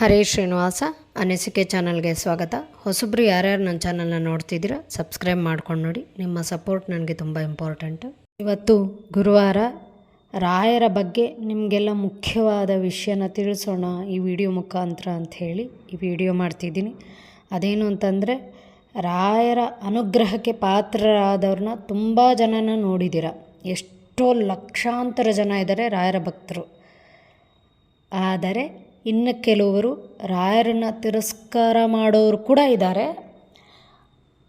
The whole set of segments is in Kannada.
ಹರೇ ಶ್ರೀನಿವಾಸ, ಅನಿಸಿಕೆ ಚಾನಲ್ಗೆ ಸ್ವಾಗತ. ಹೊಸಬ್ರು ಯಾರ್ಯಾರು ನನ್ನ ಚಾನಲ್ನ ನೋಡ್ತಿದ್ದೀರಾ ಸಬ್ಸ್ಕ್ರೈಬ್ ಮಾಡ್ಕೊಂಡು ನೋಡಿ. ನಿಮ್ಮ ಸಪೋರ್ಟ್ ನನಗೆ ತುಂಬ ಇಂಪಾರ್ಟೆಂಟು. ಇವತ್ತು ಗುರುವಾರ, ರಾಯರ ಬಗ್ಗೆ ನಿಮಗೆಲ್ಲ ಮುಖ್ಯವಾದ ವಿಷಯನ ತಿಳಿಸೋಣ ಈ ವಿಡಿಯೋ ಮುಖಾಂತರ ಹೇಳಿ ಈ ವಿಡಿಯೋ ಮಾಡ್ತಿದ್ದೀನಿ. ಅದೇನು ಅಂತಂದರೆ, ರಾಯರ ಅನುಗ್ರಹಕ್ಕೆ ಪಾತ್ರರಾದವ್ರನ್ನ ತುಂಬ ಜನನ ನೋಡಿದ್ದೀರ ಎಷ್ಟೋ ಲಕ್ಷಾಂತರ ಜನ ಇದ್ದಾರೆ ರಾಯರ ಭಕ್ತರು. ಆದರೆ ಇನ್ನು ಕೆಲವರು ರಾಯರನ್ನು ತಿರಸ್ಕಾರ ಮಾಡೋರು ಕೂಡ ಇದ್ದಾರೆ.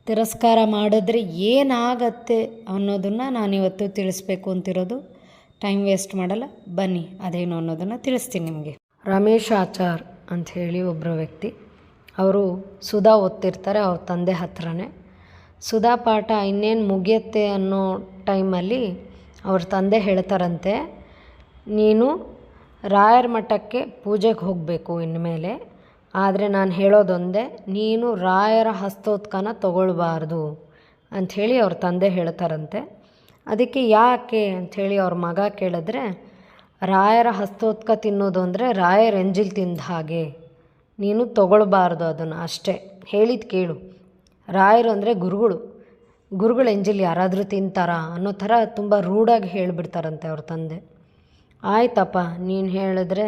ತಿರಸ್ಕಾರ ಮಾಡಿದ್ರೆ ಏನಾಗತ್ತೆ ಅನ್ನೋದನ್ನು ನಾನಿವತ್ತು ತಿಳಿಸ್ಬೇಕು ಅಂತಿರೋದು. ಟೈಮ್ ವೇಸ್ಟ್ ಮಾಡಲ್ಲ, ಬನ್ನಿ ಅದೇನು ಅನ್ನೋದನ್ನು ತಿಳಿಸ್ತೀನಿ ನಿಮಗೆ. ರಮೇಶ್ ಆಚಾರ್ ಅಂತ ಹೇಳಿ ಒಬ್ಬರು ವ್ಯಕ್ತಿ. ಅವರು ಸುಧಾ ಓದ್ತಿರ್ತಾರೆ, ಅವ್ರ ತಂದೆ ಹತ್ರನೇ. ಸುಧಾ ಪಾಠ ಇನ್ನೇನು ಮುಗಿಯುತ್ತೆ ಅನ್ನೋ ಟೈಮಲ್ಲಿ ಅವ್ರ ತಂದೆ ಹೇಳ್ತಾರಂತೆ, ನೀನು ರಾಯರ ಮಠಕ್ಕೆ ಪೂಜೆಗೆ ಹೋಗಬೇಕು ಇನ್ಮೇಲೆ. ಆದರೆ ನಾನು ಹೇಳೋದೊಂದೇ, ನೀನು ರಾಯರ ಹಸ್ತೋತ್ಕನ ತಗೊಳ್ಬಾರ್ದು ಅಂಥೇಳಿ ಅವ್ರ ತಂದೆ ಹೇಳ್ತಾರಂತೆ. ಅದಕ್ಕೆ ಯಾಕೆ ಅಂಥೇಳಿ ಅವ್ರ ಮಗ ಕೇಳಿದ್ರೆ, ರಾಯರ ಹಸ್ತೋತ್ಕ ತಿನ್ನೋದು ಅಂದರೆ ರಾಯರ ಎಂಜಿಲ್ ತಿಂದ ಹಾಗೆ, ನೀನು ತಗೊಳ್ಬಾರ್ದು ಅದನ್ನು ಅಷ್ಟೇ. ಹೇಳಿದ್ದು ಕೇಳು. ರಾಯರು ಅಂದರೆ ಗುರುಗಳು. ಗುರುಗಳು ಎಂಜಿಲ್ ಯಾರಾದರೂ ತಿಂತಾರಾ ಅನ್ನೋ ಥರ ತುಂಬ ರೂಢಾಗಿ ಹೇಳಿಬಿಡ್ತಾರಂತೆ ಅವ್ರ ತಂದೆ. ಆಯ್ತಪ್ಪ, ನೀನು ಹೇಳಿದ್ರೆ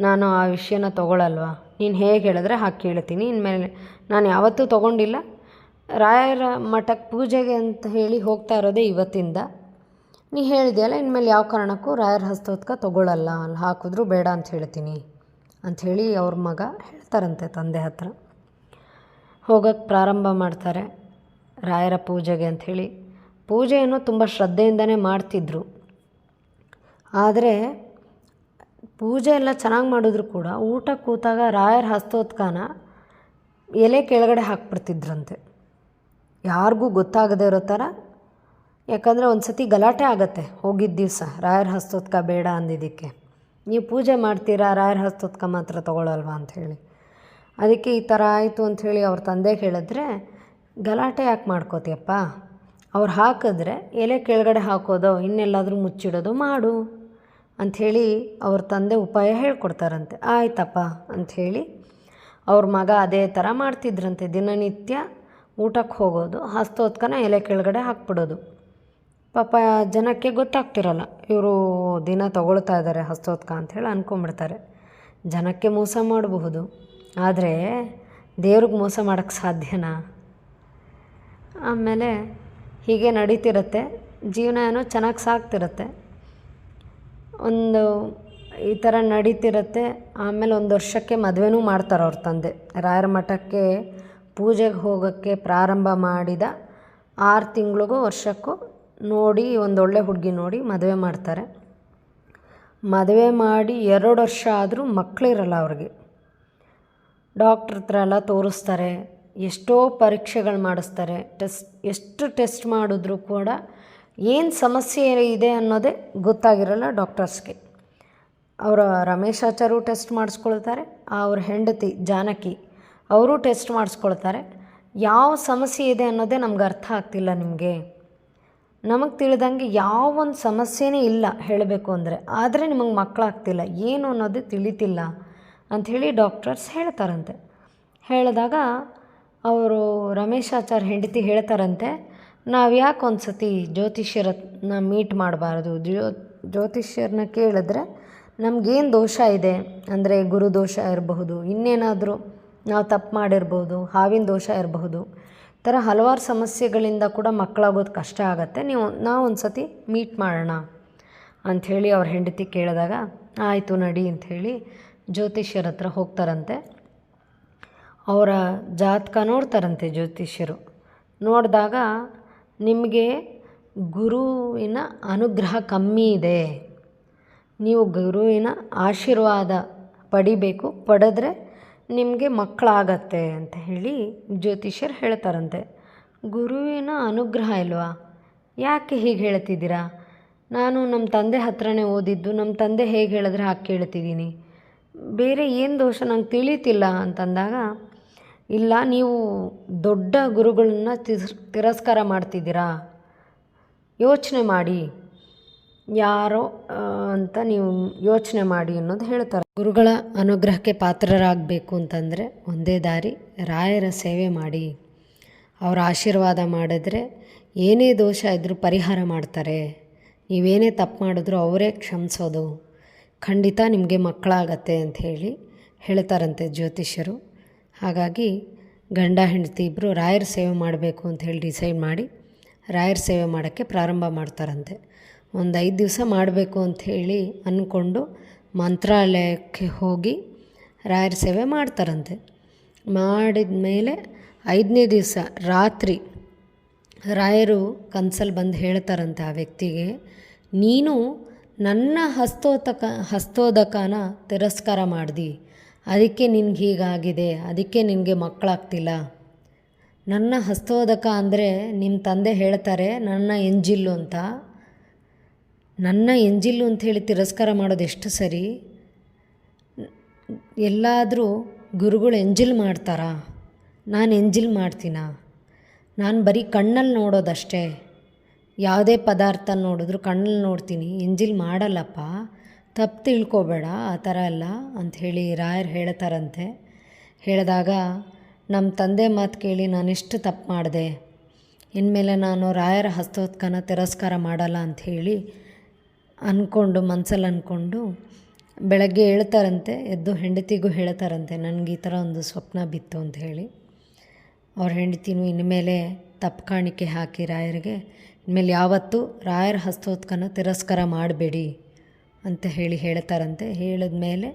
ನಾನು ಆ ವಿಷಯನ ತೊಗೊಳಲ್ವಾ? ನೀನು ಹೇಗೆ ಹೇಳಿದ್ರೆ ಹಾಗೆ ಕೇಳ್ತೀನಿ. ಇನ್ಮೇಲೆ ನಾನು ಯಾವತ್ತೂ ತೊಗೊಂಡಿಲ್ಲ. ರಾಯರ ಮಠಕ್ಕೆ ಪೂಜೆಗೆ ಅಂತ ಹೇಳಿ ಹೋಗ್ತಾ ಇರೋದೇ ಇವತ್ತಿಂದ. ನೀ ಹೇಳಿದೆಯಲ್ಲ, ಇನ್ಮೇಲೆ ಯಾವ ಕಾರಣಕ್ಕೂ ರಾಯರ ಹಸ್ತೋತ್ಕ ತೊಗೊಳಲ್ಲ. ಅಲ್ಲಿ ಹಾಕಿದ್ರು ಬೇಡ ಅಂತ ಹೇಳ್ತೀನಿ ಅಂಥೇಳಿ ಅವ್ರ ಮಗ ಹೇಳ್ತಾರಂತೆ ತಂದೆ ಹತ್ರ. ಹೋಗೋಕ್ಕೆ ಪ್ರಾರಂಭ ಮಾಡ್ತಾರೆ ರಾಯರ ಪೂಜೆಗೆ ಅಂಥೇಳಿ ಪೂಜೆಯನ್ನು ತುಂಬ ಶ್ರದ್ಧೆಯಿಂದನೇ ಮಾಡ್ತಿದ್ರು. ಆದರೆ ಪೂಜೆ ಎಲ್ಲ ಚೆನ್ನಾಗಿ ಮಾಡಿದ್ರು ಕೂಡ ಊಟ ಕೂತಾಗ ರಾಯರ ಹಸ್ತೋತ್ಕನ ಎಲೆ ಕೆಳಗಡೆ ಹಾಕ್ಬಿಡ್ತಿದ್ರಂತೆ. ಯಾರಿಗೂ ಗೊತ್ತಾಗದೇ ಇರೋ ಥರ. ಯಾಕಂದರೆ ಒಂದು ಸತಿ ಗಲಾಟೆ ಆಗತ್ತೆ, ಹೋಗಿದ್ದ ದಿವಸ, ರಾಯರ ಹಸ್ತೋತ್ಕ ಬೇಡ ಅಂದಿದ್ದಕ್ಕೆ. ನೀವು ಪೂಜೆ ಮಾಡ್ತೀರಾ, ರಾಯರ ಹಸ್ತೋತ್ಕ ಮಾತ್ರ ತೊಗೊಳಲ್ವಾ ಅಂಥೇಳಿ ಅದಕ್ಕೆ ಈ ಥರ ಆಯಿತು ಅಂಥೇಳಿ ಅವ್ರ ತಂದೆ ಹೇಳಿದ್ರೆ, ಗಲಾಟೆ ಯಾಕೆ ಮಾಡ್ಕೋತಿಯಪ್ಪ? ಅವ್ರು ಹಾಕಿದ್ರೆ ಎಲೆ ಕೆಳಗಡೆ ಹಾಕೋದೋ, ಇನ್ನೆಲ್ಲಾದರೂ ಮುಚ್ಚಿಡೋದು ಮಾಡು. ಅಂಥೇಳಿ ಅವ್ರ ತಂದೆ ಉಪಾಯ ಹೇಳ್ಕೊಡ್ತಾರಂತೆ. ಆಯ್ತಪ್ಪ ಅಂಥೇಳಿ ಅವ್ರ ಮಗ ಅದೇ ಥರ ಮಾಡ್ತಿದ್ರಂತೆ. ದಿನನಿತ್ಯ ಊಟಕ್ಕೆ ಹೋಗೋದು, ಹಸ್ತೋತ್ಕನ ಎಲೆ ಕೆಳಗಡೆ ಹಾಕ್ಬಿಡೋದು. ಪಾಪ ಜನಕ್ಕೆ ಗೊತ್ತಾಗ್ತಿರಲ್ಲ, ಇವರು ದಿನ ತಗೊಳ್ತಾ ಇದ್ದಾರೆ ಹಸ್ತೋತ್ಕ ಅಂಥೇಳಿ ಅಂದ್ಕೊಂಬಿಡ್ತಾರೆ ಜನಕ್ಕೆ ಮೋಸ ಮಾಡಬಹುದು, ಆದರೆ ದೇವ್ರಿಗೆ ಮೋಸ ಮಾಡೋಕ್ಕೆ ಸಾಧ್ಯನಾ? ಆಮೇಲೆ ಹೀಗೆ ನಡೀತಿರುತ್ತೆ, ಜೀವನ ಏನೋ ಚೆನ್ನಾಗಿ ಸಾಗ್ತಿರುತ್ತೆ. ಒಂದು ಈ ಥರ ನಡೀತಿರುತ್ತೆ. ಆಮೇಲೆ ಒಂದು ವರ್ಷಕ್ಕೆ ಮದುವೆನೂ ಮಾಡ್ತಾರೆ ಅವ್ರ ತಂದೆ. ರಾಯರ ಮಠಕ್ಕೆ ಪೂಜೆಗೆ ಹೋಗೋಕ್ಕೆ ಪ್ರಾರಂಭ ಮಾಡಿದ ಆರು ತಿಂಗಳಿಗೂ ವರ್ಷಕ್ಕೂ ನೋಡಿ ಒಂದು ಒಳ್ಳೆ ಹುಡುಗಿ ನೋಡಿ ಮದುವೆ ಮಾಡ್ತಾರೆ. ಮದುವೆ ಮಾಡಿ ಎರಡು ವರ್ಷ ಆದರೂ ಮಕ್ಕಳಿರಲ್ಲ ಅವ್ರಿಗೆ. ಡಾಕ್ಟ್ರ್ ಹತ್ರ ಎಲ್ಲ ತೋರಿಸ್ತಾರೆ, ಎಷ್ಟೋ ಪರೀಕ್ಷೆಗಳು ಮಾಡಿಸ್ತಾರೆ. ಟೆಸ್ಟ್ ಎಷ್ಟು ಟೆಸ್ಟ್ ಮಾಡಿದ್ರೂ ಕೂಡ ಏನು ಸಮಸ್ಯೆ ಇದೆ ಅನ್ನೋದೇ ಗೊತ್ತಾಗಿರಲ್ಲ ಡಾಕ್ಟರ್ಸ್ಗೆ. ಅವರ ರಮೇಶಾಚಾರು ಟೆಸ್ಟ್ ಮಾಡಿಸ್ಕೊಳ್ತಾರೆ, ಅವ್ರ ಹೆಂಡತಿ ಜಾನಕಿ ಅವರು ಟೆಸ್ಟ್ ಮಾಡಿಸ್ಕೊಳ್ತಾರೆ. ಯಾವ ಸಮಸ್ಯೆ ಇದೆ ಅನ್ನೋದೇ ನಮ್ಗೆ ಅರ್ಥ ಆಗ್ತಿಲ್ಲ ನಿಮಗೆ. ನಮಗೆ ತಿಳಿದಂಗೆ ಯಾವ ಒಂದು ಸಮಸ್ಯೆನೇ ಇಲ್ಲ ಹೇಳಬೇಕು ಅಂದರೆ, ಆದರೆ ನಿಮಗೆ ಮಕ್ಕಳಾಗ್ತಿಲ್ಲ ಏನು ಅನ್ನೋದು ತಿಳಿತಿಲ್ಲ ಅಂಥೇಳಿ ಡಾಕ್ಟರ್ಸ್ ಹೇಳ್ತಾರಂತೆ. ಹೇಳಿದಾಗ ಅವರು ರಮೇಶಾಚಾರ್ ಹೆಂಡತಿ ಹೇಳ್ತಾರಂತೆ ನಾವು ಯಾಕೆ ಒಂದು ಸತಿ ಜ್ಯೋತಿಷ್ಯರನ್ನ ಮೀಟ್ ಮಾಡಬಾರ್ದು? ಜ್ಯೋ ಜ್ಯೋತಿಷ್ಯರನ್ನ ಕೇಳಿದ್ರೆ ನಮಗೇನು ದೋಷ ಇದೆ? ಅಂದರೆ ಗುರು ದೋಷ ಇರಬಹುದು, ಇನ್ನೇನಾದರೂ ನಾವು ತಪ್ಪು ಮಾಡಿರ್ಬೋದು, ಹಾವಿನ ದೋಷ ಇರಬಹುದು ಥರ ಹಲವಾರು ಸಮಸ್ಯೆಗಳಿಂದ ಕೂಡ ಮಕ್ಕಳಾಗೋದು ಕಷ್ಟ ಆಗುತ್ತೆ. ನೀವು ನಾವು ಒಂದು ಸತಿ ಮೀಟ್ ಮಾಡೋಣ ಅಂಥೇಳಿ ಅವ್ರ ಹೆಂಡತಿ ಕೇಳಿದಾಗ, ಆಯಿತು ನಡಿ ಅಂಥೇಳಿ ಜ್ಯೋತಿಷ್ಯರ ಹತ್ರ ಹೋಗ್ತಾರಂತೆ. ಅವರ ಜಾತಕ ನೋಡ್ತಾರಂತೆ ಜ್ಯೋತಿಷ್ಯರು. ನೋಡಿದಾಗ ನಿಮಗೆ ಗುರುವಿನ ಅನುಗ್ರಹ ಕಮ್ಮಿ ಇದೆ. ನೀವು ಗುರುವಿನ ಆಶೀರ್ವಾದ ಪಡಿಬೇಕು, ಪಡೆದ್ರೆ ನಿಮಗೆ ಮಕ್ಕಳಾಗತ್ತೆ ಅಂತ ಹೇಳಿ ಜ್ಯೋತಿಷ್ಯರು ಹೇಳ್ತಾರಂತೆ. ಗುರುವಿನ ಅನುಗ್ರಹ ಇಲ್ವಾ? ಯಾಕೆ ಹೀಗೆ ಹೇಳ್ತಿದ್ದೀರಾ? ನಾನು ನಮ್ಮ ತಂದೆ ಹತ್ರನೇ ಓದಿದ್ದು ನಮ್ಮ ತಂದೆ ಹೇಗೆ ಹೇಳಿದ್ರೆ ಹಾಗೆ ಕೇಳ್ತಿದ್ದೀನಿ. ಬೇರೆ ಏನು ದೋಷ ನಂಗೆ ತಿಳಿತಿಲ್ಲ ಅಂತಂದಾಗ ಇಲ್ಲ, ನೀವು ದೊಡ್ಡ ಗುರುಗಳನ್ನ ತಿರಸ್ ತಿರಸ್ಕಾರ ಮಾಡ್ತಿದ್ದೀರಾ? ಯೋಚನೆ ಮಾಡಿ. ಯಾರೋ ಅಂತ ನೀವು ಯೋಚನೆ ಮಾಡಿ ಅನ್ನೋದು ಹೇಳ್ತಾರೆ. ಗುರುಗಳ ಅನುಗ್ರಹಕ್ಕೆ ಪಾತ್ರರಾಗಬೇಕು ಅಂತಂದರೆ ಒಂದೇ ದಾರಿ, ರಾಯರ ಸೇವೆ ಮಾಡಿ. ಅವರ ಆಶೀರ್ವಾದ ಮಾಡಿದ್ರೆ ಏನೇ ದೋಷ ಇದ್ದರೂ ಪರಿಹಾರ ಮಾಡ್ತಾರೆ. ನೀವೇನೇ ತಪ್ಪು ಮಾಡಿದ್ರೂ ಅವರೇ ಕ್ಷಮಿಸೋದು. ಖಂಡಿತ ನಿಮಗೆ ಮಕ್ಕಳಾಗತ್ತೆ ಅಂತ ಹೇಳಿ ಹೇಳ್ತಾರಂತೆ ಜ್ಯೋತಿಷ್ಯರು. ಹಾಗಾಗಿ ಗಂಡ ಹೆಂಡತಿ ಇಬ್ಬರು ರಾಯರ ಸೇವೆ ಮಾಡಬೇಕು ಅಂತ ಹೇಳಿ ಡಿಸೈಡ್ ಮಾಡಿ ರಾಯರ ಸೇವೆ ಮಾಡೋಕ್ಕೆ ಪ್ರಾರಂಭ ಮಾಡ್ತಾರಂತೆ. ಒಂದು ಐದು ದಿವಸ ಮಾಡಬೇಕು ಅಂತ ಹೇಳಿ ಅಂದ್ಕೊಂಡು ಮಂತ್ರಾಲಯಕ್ಕೆ ಹೋಗಿ ರಾಯರ ಸೇವೆ ಮಾಡ್ತಾರಂತೆ. ಮಾಡಿದ ಮೇಲೆ ಐದನೇ ದಿವಸ ರಾತ್ರಿ ರಾಯರು ಕನ್ಸಲ್ಲಿ ಬಂದು ಹೇಳ್ತಾರಂತೆ ಆ ವ್ಯಕ್ತಿಗೆ, ನೀನು ನನ್ನ ಹಸ್ತೋತಕ, ಹಸ್ತೋದಕನ ತಿರಸ್ಕಾರ ಮಾಡ್ದಿ. ಅದಕ್ಕೆ ನಿನಗೆ ಹೀಗಾಗಿದೆ, ಅದಕ್ಕೆ ನಿನಗೆ ಮಕ್ಕಳಾಗ್ತಿಲ್ಲ. ನನ್ನ ಹಸ್ತೋದಕ ಅಂದರೆ ನಿಮ್ಮ ತಂದೆ ಹೇಳ್ತಾರೆ, ನನ್ನ ಎಂಜಿಲ್ಲು ಅಂತ. ನನ್ನ ಎಂಜಿಲ್ಲು ಹೇಳಿ ತಿರಸ್ಕಾರ ಮಾಡೋದು ಎಷ್ಟು ಸರಿ? ಎಲ್ಲಾದರೂ ಗುರುಗಳು ಎಂಜಿಲ್ ಮಾಡ್ತಾರಾ? ನಾನು ಎಂಜಿಲ್ ಮಾಡ್ತೀನ? ನಾನು ಬರೀ ಕಣ್ಣಲ್ಲಿ ನೋಡೋದಷ್ಟೇ. ಯಾವುದೇ ಪದಾರ್ಥ ನೋಡಿದ್ರು ಕಣ್ಣಲ್ಲಿ ನೋಡ್ತೀನಿ, ಎಂಜಿಲ್ ಮಾಡಲ್ಲಪ್ಪ. ತಪ್ಪು ತಿಳ್ಕೊಬೇಡ, ಆ ಥರ ಎಲ್ಲ ಅಂಥೇಳಿ ರಾಯರು ಹೇಳ್ತಾರಂತೆ. ಹೇಳಿದಾಗ, ನಮ್ಮ ತಂದೆ ಮಾತು ಕೇಳಿ ನಾನಿಷ್ಟು ತಪ್ಪು ಮಾಡಿದೆ. ಇನ್ಮೇಲೆ ನಾನು ರಾಯರ ಹಸ್ತೋತ್ಕನ ತಿರಸ್ಕಾರ ಮಾಡಲ್ಲ ಅಂಥೇಳಿ ಅಂದ್ಕೊಂಡು ಮನಸ್ಸಲ್ಲಿ ಅಂದ್ಕೊಂಡು ಬೆಳಗ್ಗೆ ಹೇಳ್ತಾರಂತೆ, ಎದ್ದು ಹೆಂಡತಿಗೂ ಹೇಳ್ತಾರಂತೆ, ನನಗೆ ಈ ಥರ ಒಂದು ಸ್ವಪ್ನ ಬಿತ್ತು ಅಂತ ಹೇಳಿ. ಅವ್ರ ಹೆಂಡತಿನೂ ಇನ್ಮೇಲೆ ತಪ್ಪು ಕಾಣಿಕೆ ಹಾಕಿ ರಾಯರಿಗೆ, ಇನ್ಮೇಲೆ ಯಾವತ್ತೂ ರಾಯರ ಹಸ್ತೋತ್ಕನ ತಿರಸ್ಕಾರ ಮಾಡಬೇಡಿ. ಅಂತ ಹೇಳಿ ಹೇಳ್ತಾರಂತೆ. ಹೇಳಿದ ಮೇಲೆ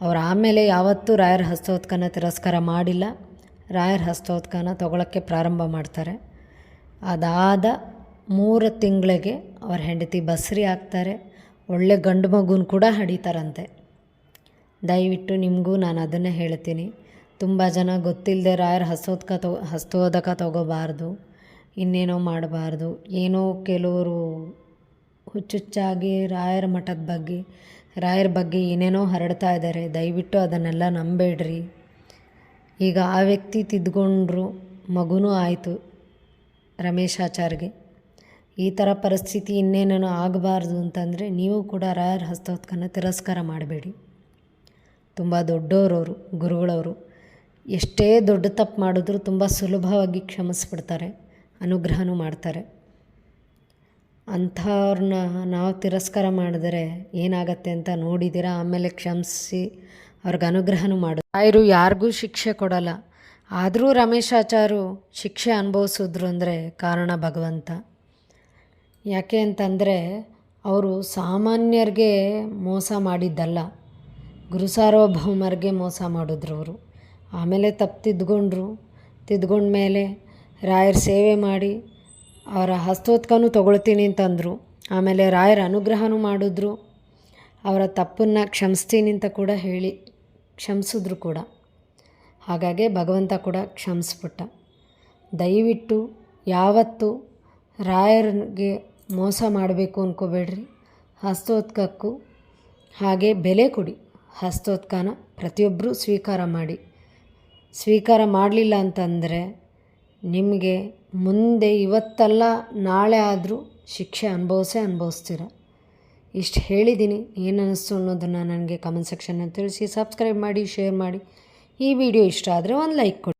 ಅವ್ರು ಆಮೇಲೆ ಯಾವತ್ತೂ ರಾಯರ ಹಸ್ತೋತ್ಕನ ತಿರಸ್ಕಾರ ಮಾಡಿಲ್ಲ. ರಾಯರ ಹಸ್ತೋತ್ಕನ ತೊಗೊಳಕ್ಕೆ ಪ್ರಾರಂಭ ಮಾಡ್ತಾರೆ. ಅದಾದ ಮೂರು ತಿಂಗಳಿಗೆ ಅವ್ರ ಹೆಂಡತಿ ಬಸ್ರಿ ಆಗ್ತಾರೆ ಒಳ್ಳೆ ಗಂಡು ಮಗುನ ಕೂಡ ಹಡಿತಾರಂತೆ. ದಯವಿಟ್ಟು ನಿಮಗೂ ನಾನು ಅದನ್ನೇ ಹೇಳ್ತೀನಿ. ತುಂಬ ಜನ ಗೊತ್ತಿಲ್ಲದೆ ರಾಯರ ಹಸ್ತೋದ್ಕ ತೊ, ಹಸ್ತೋದಕ ತಗೋಬಾರ್ದು. ಇನ್ನೇನೋ ಮಾಡಬಾರ್ದು. ಏನೋ ಕೆಲವರು ಹುಚ್ಚುಚ್ಚಾಗಿ ರಾಯರ ಮಠದ ಬಗ್ಗೆ, ರಾಯರ ಬಗ್ಗೆ ಏನೇನೋ ಹರಡ್ತಾ ಇದ್ದಾರೆ. ದಯವಿಟ್ಟು ಅದನ್ನೆಲ್ಲ ನಂಬೇಡ್ರಿ. ಈಗ ಆ ವ್ಯಕ್ತಿ ತಿದ್ಕೊಂಡ್ರು ಮಗುನೂ ಆಯಿತು ರಮೇಶಾಚಾರ್ಗೆ ಈ ಥರ ಪರಿಸ್ಥಿತಿ ಇನ್ನೇನೇನೋ ಆಗಬಾರ್ದು ಅಂತಂದರೆ ನೀವು ಕೂಡ ರಾಯರ ಹಸ್ತೋತ್ಕನ ತಿರಸ್ಕಾರ ಮಾಡಬೇಡಿ. ತುಂಬ ದೊಡ್ಡವರವರು ಗುರುಗಳವರು. ಎಷ್ಟೇ ದೊಡ್ಡ ತಪ್ಪು ಮಾಡಿದ್ರು ತುಂಬ ಸುಲಭವಾಗಿ ಕ್ಷಮಿಸ್ಬಿಡ್ತಾರೆ, ಅನುಗ್ರಹನೂ ಮಾಡ್ತಾರೆ. ಅಂಥವ್ರನ್ನ ನಾವು ತಿರಸ್ಕಾರ ಮಾಡಿದರೆ ಏನಾಗತ್ತೆ ಅಂತ ನೋಡಿದ್ದೀರಾ? ಆಮೇಲೆ ಕ್ಷಮಿಸಿ ಅವ್ರಿಗೆ ಅನುಗ್ರಹನೂ ಮಾಡು. ಆಯ್ರು, ಯಾರಿಗೂ ಶಿಕ್ಷೆ ಕೊಡಲ್ಲ. ಆದರೂ ರಮೇಶಾಚಾರು ಶಿಕ್ಷೆ ಅನುಭವಿಸಿದ್ರು ಅಂದರೆ ಕಾರಣ ಭಗವಂತ. ಯಾಕೆ ಅಂತಂದರೆ ಅವರು ಸಾಮಾನ್ಯರಿಗೆ ಮೋಸ ಮಾಡಿದ್ದಲ್ಲ. ಗುರು ಸಾರ್ವಭೌಮರಿಗೆ ಮೋಸ ಮಾಡಿದ್ರು ಅವರು. ಆಮೇಲೆ ತಪ್ಪು ತಿದ್ಕೊಂಡ್ರು ತಿದ್ಕೊಂಡ್ಮೇಲೆ ರಾಯರ ಸೇವೆ ಮಾಡಿ ಅವರ ಹಸ್ತೋತ್ಕನೂ ತೊಗೊಳ್ತೀನಿ ಅಂತಂದರು. ಆಮೇಲೆ ರಾಯರ ಅನುಗ್ರಹನೂ ಮಾಡಿದ್ರು. ಅವರ ತಪ್ಪನ್ನು ಕ್ಷಮಿಸ್ತೀನಿ ಅಂತ ಕೂಡ ಹೇಳಿ ಕ್ಷಮಿಸಿದ್ರು ಕೂಡ. ಹಾಗಾಗಿ ಭಗವಂತ ಕೂಡ ಕ್ಷಮಿಸ್ಬಿಟ್ಟ. ದಯವಿಟ್ಟು ಯಾವತ್ತೂ ರಾಯರಿಗೆ ಮೋಸ ಮಾಡಬೇಕು ಅಂದ್ಕೋಬೇಡ್ರಿ ಹಸ್ತೋತ್ಕಕ್ಕೂ ಹಾಗೆ ಬೆಲೆ ಕೊಡಿ. ಹಸ್ತೋತ್ಕನ ಪ್ರತಿಯೊಬ್ಬರೂ ಸ್ವೀಕಾರ ಮಾಡಿ. ಸ್ವೀಕಾರ ಮಾಡಲಿಲ್ಲ ಅಂತಂದರೆ ನಿಮಗೆ ಮುಂದೆ ಇವತ್ತಲ್ಲ, ನಾಳೆ ಆದರೂ ಶಿಕ್ಷೆ ಅನುಭವಿಸೇ ಅನುಭವಿಸ್ತೀರ? ಇಷ್ಟು ಹೇಳಿದ್ದೀನಿ ಏನು ಅನ್ನಿಸ್ತು ಅನ್ನೋದನ್ನು ನನಗೆ ಕಮೆಂಟ್ ಸೆಕ್ಷನಲ್ಲಿ ತಿಳಿಸಿ ಸಬ್ಸ್ಕ್ರೈಬ್ ಮಾಡಿ ಶೇರ್ ಮಾಡಿ. ಈ ವಿಡಿಯೋ ಇಷ್ಟ ಆದರೆ ಒಂದು ಲೈಕ್ ಕೊಡಿ.